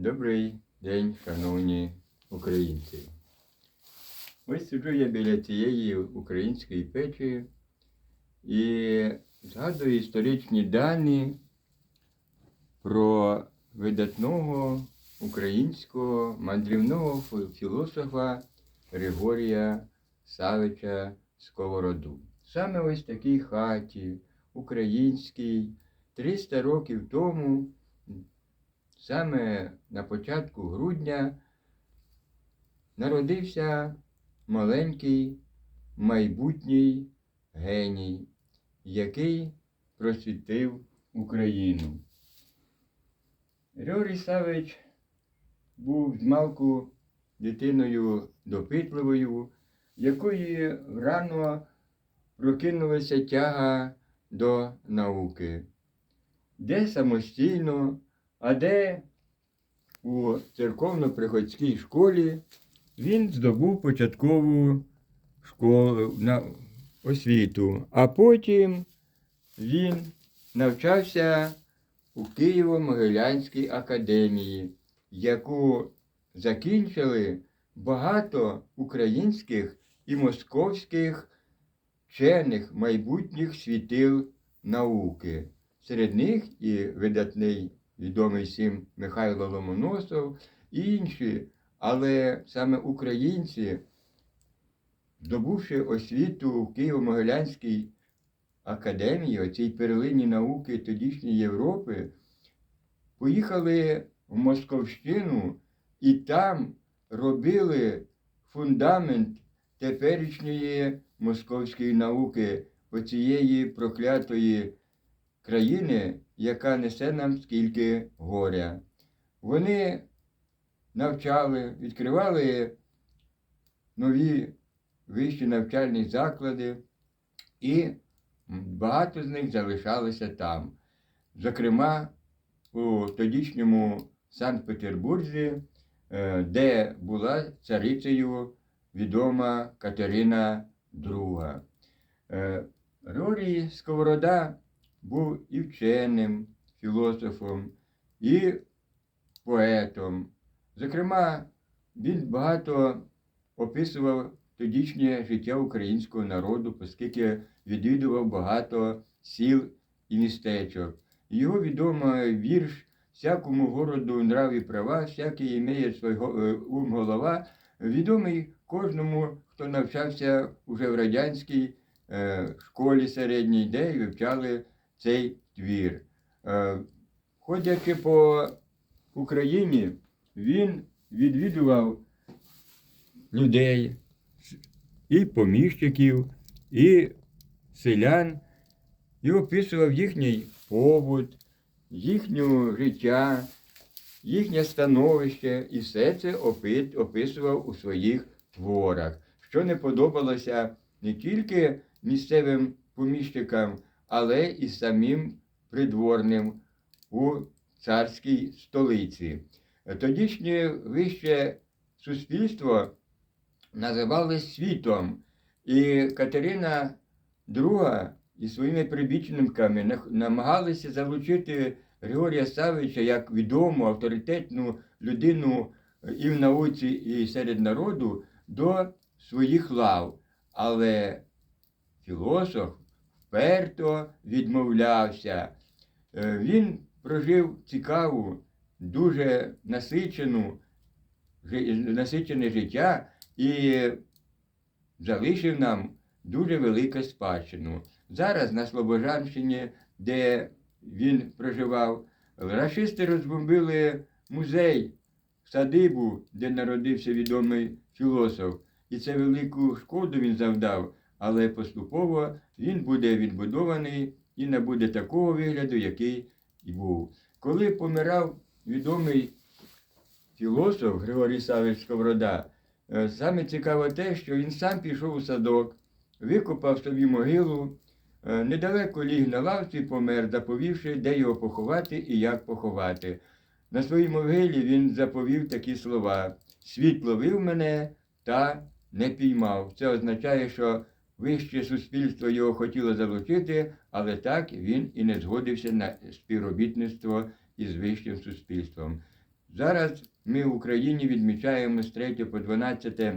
Добрий день, шановні українці. Ось сиджу я біля цієї української печі і згадую історичні дані про видатного українського мандрівного філософа Григорія Савича Сковороду. Саме ось такій хаті, українській, 300 років тому саме на початку грудня народився маленький майбутній геній, який просвітив Україну. Григорій Савич був змалку дитиною допитливою, якої рано прокинулася тяга до науки, де самостійно а де у церковно-приходській школі він здобув початкову школу на освіту, а потім він навчався у Києво-Могилянській академії, яку закінчили багато українських і московських вчених майбутніх світил науки. Серед них і видатний відомий всім Михайло Ломоносов і інші, але саме українці, здобувши освіту в Києво-Могилянській академії, оцій перлині науки тодішньої Європи, поїхали в Московщину і там робили фундамент теперішньої московської науки, оцієї проклятої країни, яка несе нам скільки горя. Вони навчали, відкривали нові вищі навчальні заклади, і багато з них залишалося там. Зокрема, у тодішньому Санкт-Петербурзі, е, де була царицею відома Катерина II. Е, Григорій Сковорода був і вченим, філософом, і поетом. Зокрема, він багато описував тодішнє життя українського народу, оскільки відвідував багато сіл і містечок. Його відомий вірш всякому городу нрав і права, всякий імеє свого е, ум голова, відомий кожному, хто навчався уже в радянській е, школі середній, де вивчали цей твір. Е, Ходячи по Україні, він відвідував людей, і поміщиків, і селян, і описував їхній побут, їхнє життя, їхнє становище, і все це описував у своїх творах, що не подобалося не тільки місцевим поміщикам, але і самим придворним у царській столиці. Тодішнє вище суспільство називали світом, і Катерина II і своїми прибічниками намагалися залучити Григорія Савича як відому авторитетну людину і в науці, і серед народу до своїх лав. Але філософ вперто відмовлявся. Е, Він прожив цікаву, дуже насичену, насичене життя і залишив нам дуже велику спадщину. Зараз на Слобожанщині, де він проживав, рашисти розбомбили музей, садибу, де народився відомий філософ. І це велику шкоду він завдав, але поступово він буде відбудований і набуде такого вигляду, який був. Коли помирав відомий філософ Григорій Савич Сковорода, е, саме цікаво те, що він сам пішов у садок, викопав собі могилу, е, недалеко ліг на лавці, помер, заповівши, де його поховати і як поховати. На своїй могилі він заповів такі слова: Світ ловив мене та не піймав. Це означає, що вище суспільство його хотіло залучити, але так він і не згодився на співробітництво із вищим суспільством. Зараз ми в Україні відмічаємо з 3 по 12 е,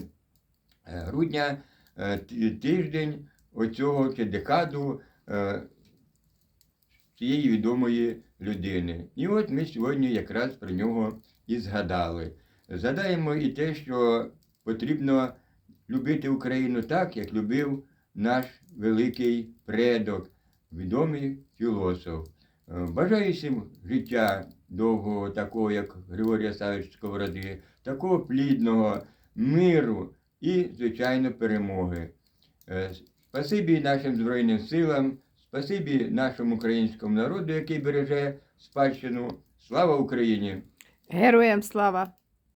грудня е, тиждень оцього чи декаду е, цієї відомої людини. І от ми сьогодні якраз про нього і згадали. Згадаємо і те, що потрібно любити Україну так, як любив наш великий предок, відомий філософ. Е, Бажаю всім життя довгого, такого, як Григорія Савич Сковороди, такого плідного, миру і, звичайно, перемоги. Е, Спасибі нашим Збройним силам, спасибі нашому українському народу, який береже спадщину. Слава Україні! Героям слава!